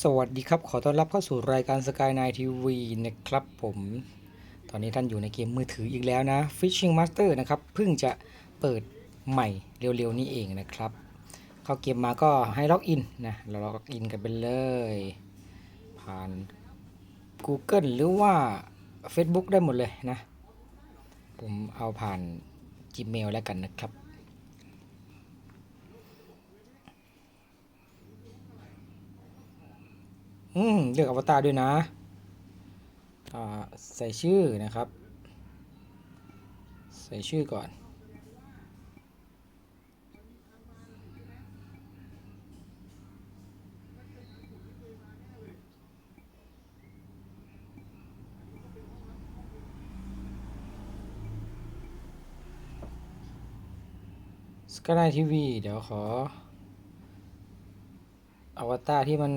สวัสดีครับ ขอต้อนรับเข้าสู่รายการ Sky n i ทีวีนะครับผม ตอนนี้ท่านอยู่ในเกมมือถืออีกแล้วนะ Fishing Master นะครับ เพิ่งจะเปิดใหม่เร็วๆ นี้เองนะครับ เข้าเกมมาก็ให้ล็อกอินนะ เราล็อกอินกันไปเลย ผ่าน Google หรือว่า Facebook ได้หมดเลยนะ ผมเอาผ่าน Gmail แล้วกันนะครับ อืมเลือกอวตารด้วยนะอ่าใส่ชื่อนะครับ ใส่ชื่อก่อน สกายทีวี เดี๋ยวขอ อวตารที่มัน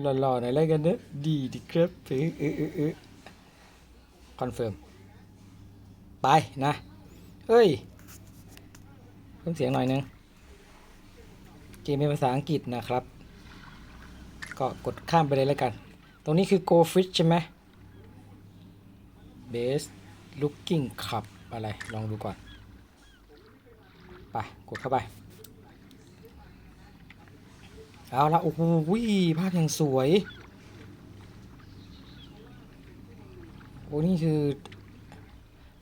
หล่อๆหน่อยแล้วกันเนอะดีดีครับเออเออเออคอนเฟิร์ม ไปนะเฮ้ยเพิ่มเสียงหน่อยนึงเกมเป็นภาษาอังกฤษนะครับ ก็กดข้ามไปเลยแล้วกัน ตรงนี้คือ Go Fish ใช่ไหม Base Looking Cup อะไร ลองดูก่อน ไป กดเข้าไป เอาละโอ้โหภาพอย่างสวย โอ้นี่คือ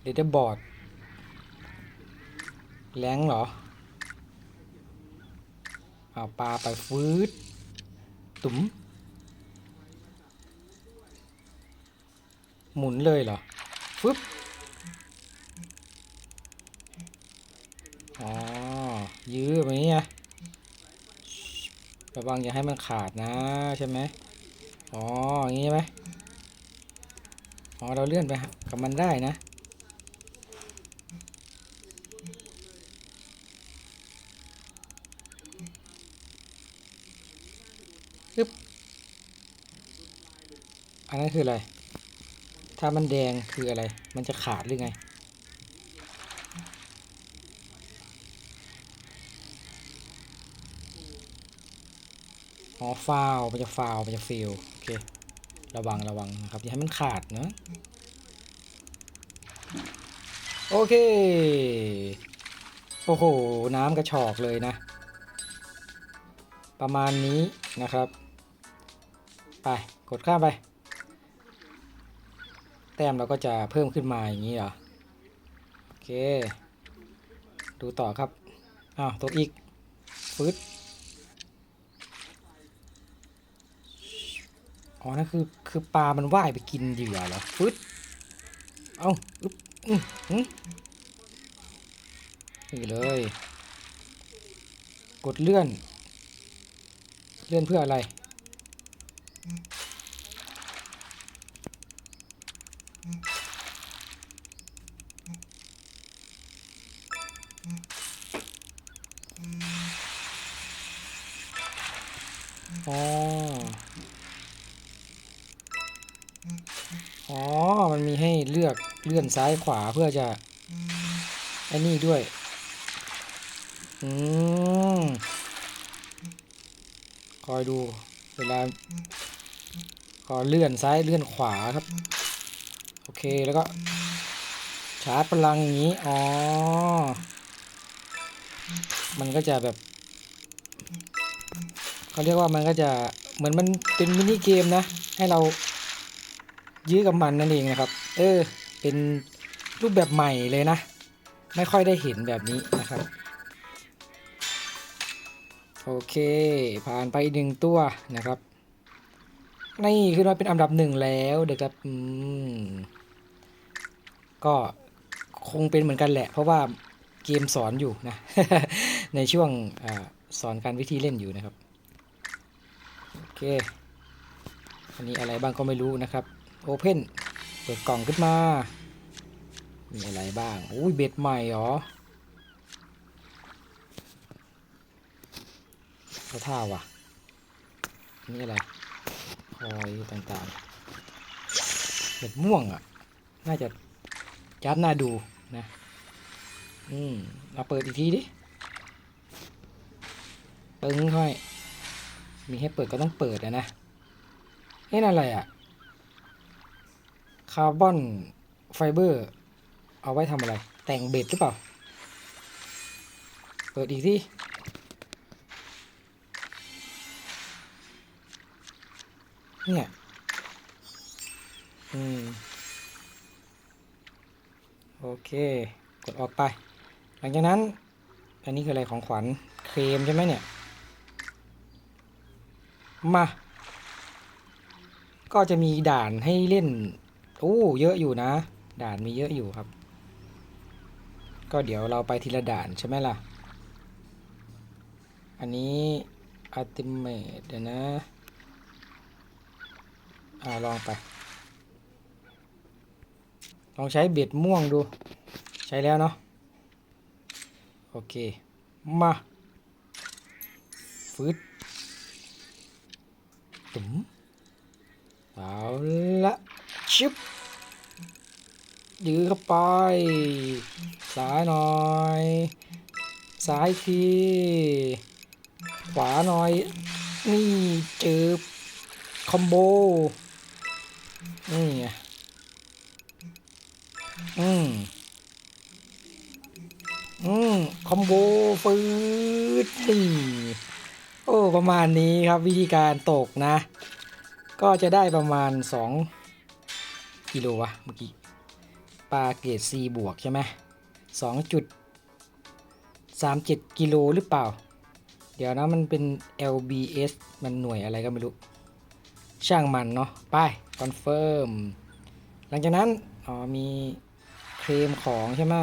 เดตบอร์ดแรงเหรอ เอาปลาไปฟืดตุ๋มหมุนเลยเหรอฟึบอ๋อ ยื้อแบบนี้ไง ระวังอย่าให้มันขาดนะใช่ไหมอ๋ออย่างนี้ใช่ไหมอ๋อเราเลื่อนไปกับมันได้นะึบอันนั้นคืออะไร ถ้ามันแดงคืออะไร มันจะขาดหรือไง อ๋อฟาวมันจะฟาวมันจะฟิลโอเค ระวังระวังนะครับ อย่าให้มันขาดนะ โอเค โอ้โห น้ำกระชอกเลยนะ ประมาณนี้นะครับ ไปกดข้ามไป แต้มเราก็จะเพิ่มขึ้นมาอย่างนี้เหรอ โอเค ดูต่อครับ อ้าวตกอีกฟึด อ๋อนั่นคือคือปลา มันว่ายไปกินเหยื่อเหรอฟึดเอาอึ๊บอืมอืมนี่เลย กดเลื่อน เลื่อนเพื่ออะไร มันมีให้เลือกเลื่อนซ้ายขวาเพื่อจะไอ้นี่ด้วย อืมคอยดูเวลาขอเลื่อนซ้ายเลื่อนขวาครับ โอเคแล้วก็ ชาร์จพลังอย่างนี้ อ๋อ มันก็จะแบบเขาเรียกว่ามันก็จะเหมือนมันเป็นมินิเกมนะ ให้เรา ยื้อกับมันนั่นเองนะครับ เออ เป็นรูปแบบใหม่เลยนะ ไม่ค่อยได้เห็นแบบนี้นะครับ โอเค ผ่านไปหนึ่งตัวนะครับ นี่ขึ้นมาเป็นอันดับหนึ่งแล้วเด็กครับอืมก็คงเป็นเหมือนกันแหละ เพราะว่าเกมสอนอยู่นะ ในช่วงอสอนการวิธีเล่นอยู่นะครับ โอเค อันนี้อะไรบ้างก็ไม่รู้นะครับ โอเพนเปิดกล่องขึ้นมา มีอะไรบ้าง อุ้ยเบ็ดใหม่หรอเขาท่าว่ะ นี่อะไรคอยต่างๆเบ็ดม่วงอะ น่าจะจับน่าดูนะ อืมเอาเปิดอีกทีดิ ปึ้งค่อย มีให้เปิดก็ต้องเปิดอะนะเอ๊ะนั่นอะไรอะาร์บอนไฟเบอร์ เอาไว้ทำอะไร แต่งเบ็ดหรือเปล่า เปิดอีกที่เนี่ย อืม โอเค กดออกไป หลังจากนั้น อันนี้คืออะไรของขวัญ เครมใช่ไหมเนี่ย มา ก็จะมีด่านให้เล่น โอ้เยอะอยู่นะ ด่านมีเยอะอยู่ครับ ก็เดี๋ยวเราไปทีละด่านใช่ไหมล่ะ อันนี้อัติเมตเดี๋ยวนะ อ่าลองไป ลองใช้เบ็ดม่วงดู ใช้แล้วเนาะ โอเค มาฟืดตุ๋มเอาละ ชิบยื้อเข้าไป ซ้ายหน่อย ซ้ายที ขวาหน่อย นี่เจอคอมโบ นี่ไง อืมอืมคอมโบฟืดนี่โอ้ ประมาณนี้ครับวิธีการตกนะ ก็จะได้ประมาณ2 กิโลวะเมื่อกี้ปลาเกรด C บวกใช่ไหม2.37กิโลหรือเปล่า เดี๋ยวนะมันเป็น LBS มันหน่วยอะไรก็ไม่รู้ ช่างมันเนาะไปคอนเฟิร์มหลังจากนั้นอ๋อมีเคลมของใช่ไหม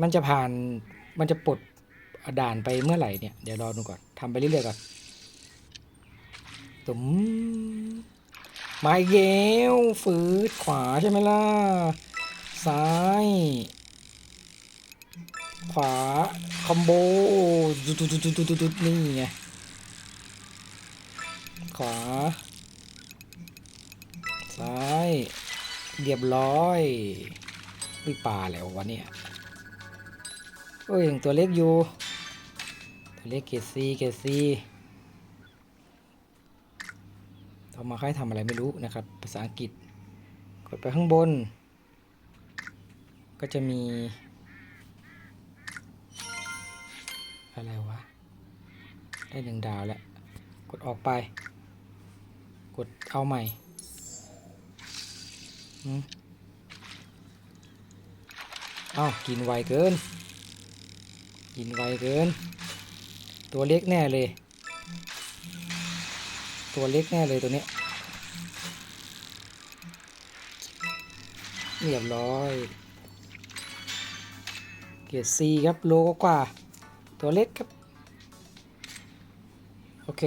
มันจะผ่านมันจะปลดด่านไปเมื่อไหร่เนี่ย เดี๋ยวรอดูก่อนทำไปเรื่อยๆก่อนตุ๋ม มาอีกแล้วฝืดขวาใช่ไหมล่ะ ซ้าย ขวา คอมโบดุดดุดดุดดุดดุดนี่ไง ขวา ซ้าย เรียบร้อยวิปลาแล้ววะเนี่ยเอ้ยยังตัวเล็กอยู่ ตัวเล็กเกซีเกซี ต่อมาค่อยทำอะไรไม่รู้นะครับ ภาษาอังกฤษ กดไปข้างบน ก็จะมี อะไรวะ ได้หนึ่งดาวแล้ว กดออกไป กดเอาใหม่เอ้ากินไวเกิน กินไวเกิน ตัวเล็กแน่เลย ตัวเล็กแน่เลยตัวนี้ เรียบร้อย เกียร์ซีครับโลกว่า ตัวเล็กครับ โอเค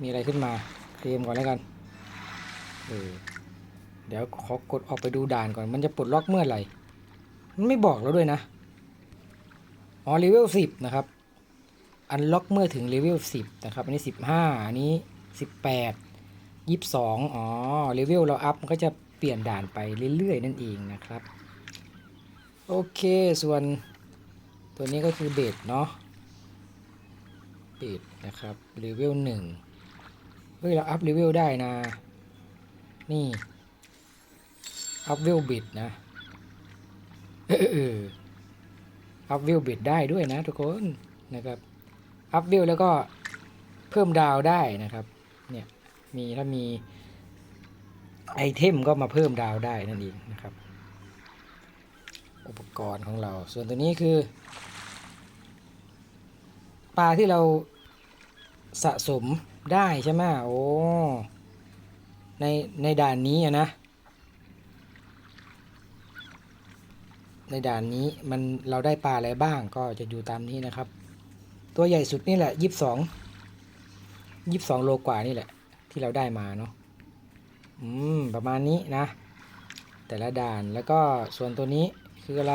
มีอะไรขึ้นมา เคลมก่อนแล้วกัน เออ เดี๋ยวขอกดออกไปดูด่านก่อน มันจะปลดล็อกเมื่อไหร่ มันไม่บอกเราด้วยนะ อ๋อเลเวลสิบนะครับอันล็อกเมื่อถึงเลเวลสิบนะครับ อันนี้สิบห้าอันนี้ สิบแปดยี่สิบสองอ๋อเลเวลเราอัพมันก็จะเปลี่ยนด่านไปเรื่อยๆ นั่นเองนะครับ โอเคส่วนตัวนี้ก็คือเบสเนาะเบสนะครับเลเวลหนึ่งเฮ้ยเราอัพเลเวลได้นะ นี่ อัพเวลบิดนะเอออัพเวิวบิดได้ด้วยนะทุกคนนะครับ อัพเวิวแล้วก็เพิ่มดาวได้นะครับ มีถ้ามีไอเทมก็มาเพิ่มดาวได้นั่นเองนะครับ อุปกรณ์ของเรา ส่วนตัวนี้คือ ปลาที่เราสะสมได้ใช่ไหมโอ้ในในด่านนี้อะนะ ในด่านนี้มันเราได้ปลาอะไรบ้างก็จะอยู่ตามนี้นะครับ ตัวใหญ่สุดนี่แหละยี่สิบสองยี่สิบสองโลกว่านี่แหละ ที่เราได้มาเนาะอืมประมาณนี้นะ แต่ละด่านแล้วก็ส่วนตัวนี้คืออะไร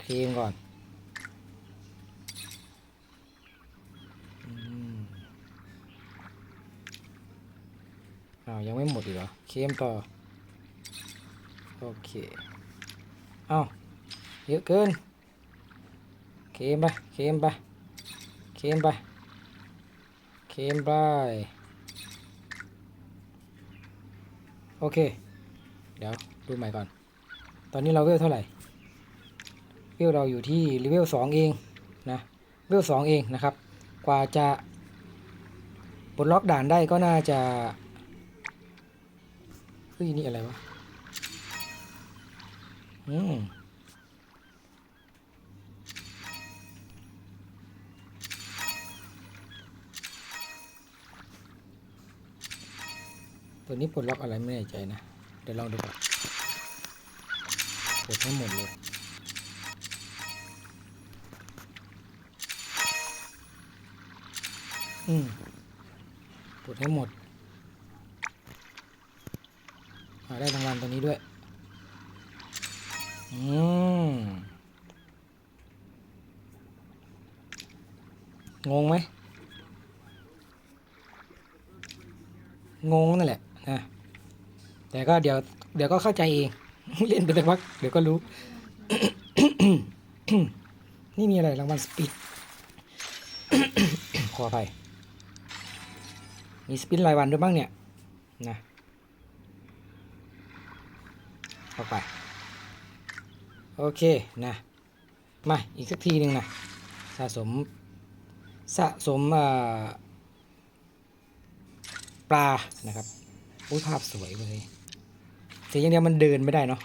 เคลมก่อนอ้าวยังไม่หมดอีกเหรอเคลมต่อ โอเคเอ้าเยอะเกินเคมไปเคมไปนไปเคนไป โอเค เดี๋ยวดูใหม่ก่อน ตอนนี้เราเวลเท่าไหร่ เวลเราอยู่ที่เลเวลสองเองนะ เวลสองเองนะครับ กว่าจะปลดล็อกด่านได้ก็น่าจะเฮ้ยนี่อะไรวะ อืม ตัวนี้ปลดล็อกอะไรไม่แน่ใจนะ เดี๋ยวลองดูก่อนปลดทั้งหมดเลยอืมปลดให้หมดอ่าได้รางวัลตัวนี้ด้วย อืม งงไหม งงนั่นแหละ นะแต่ก็เดี๋ยวเดี๋ยวก็เข้าใจเอง เล่นไปสักพักเดี๋ยวก็รู้ นี่มีอะไรรางวัลสปีดขออภัยมีสปินรายวันด้วยบ้างเนี่ยนะเข้าไป โอเคนะ มาอีกสักทีหนึ่งนะสะสมสะสมปลานะครับ อุ้ยภาพสวยเลยเสียอย่างเดียวมันเดินไม่ได้เนาะ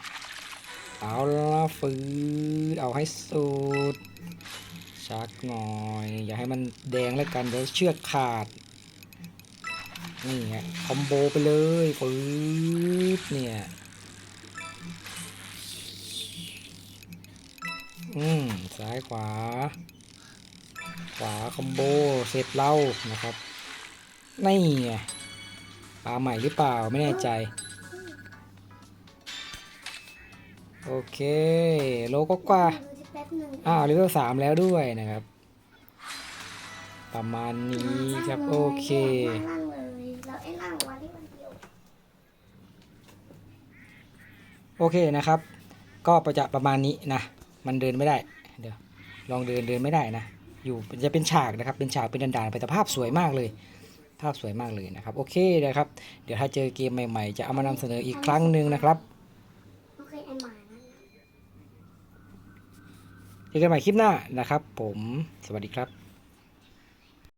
เอาละฟืดเอาให้สุดชักหน่อย อย่าให้มันแดงแล้วกันเดี๋ยวเชือกขาด นี่ไงคอมโบไปเลยฟืดเนี่ยอืมซ้ายขวา ขวาคอมโบเสร็จเล่านะครับ นี่ไง ปลาใหม่หรือเปล่าไม่แน่ใจ โอเค โลก็กว่าแป๊บนึงอ้าวเลเวลสามแล้วด้วยนะครับ ประมาณนี้ครับ โอเคมานั่งเลยเราไอ้นั่งวันที่วันเดียวโอเคนะครับ ก็ประจะประมาณนี้นะ มันเดินไม่ได้ เดี๋ยว ลองเดินเดินไม่ได้นะ อยู่จะเป็นฉากนะครับ เป็นฉากเป็นด่านๆไปแต่ภาพสวยมากเลย ภาพสวยมากเลยนะครับ โอเคนะครับ เดี๋ยวถ้าเจอเกมใหม่ๆ จะเอามานำเสนออีกครั้งหนึ่งนะครับโอเคไอ้หมานั่นเจอกันใหม่คลิปหน้านะครับ ผม สวัสดีครับ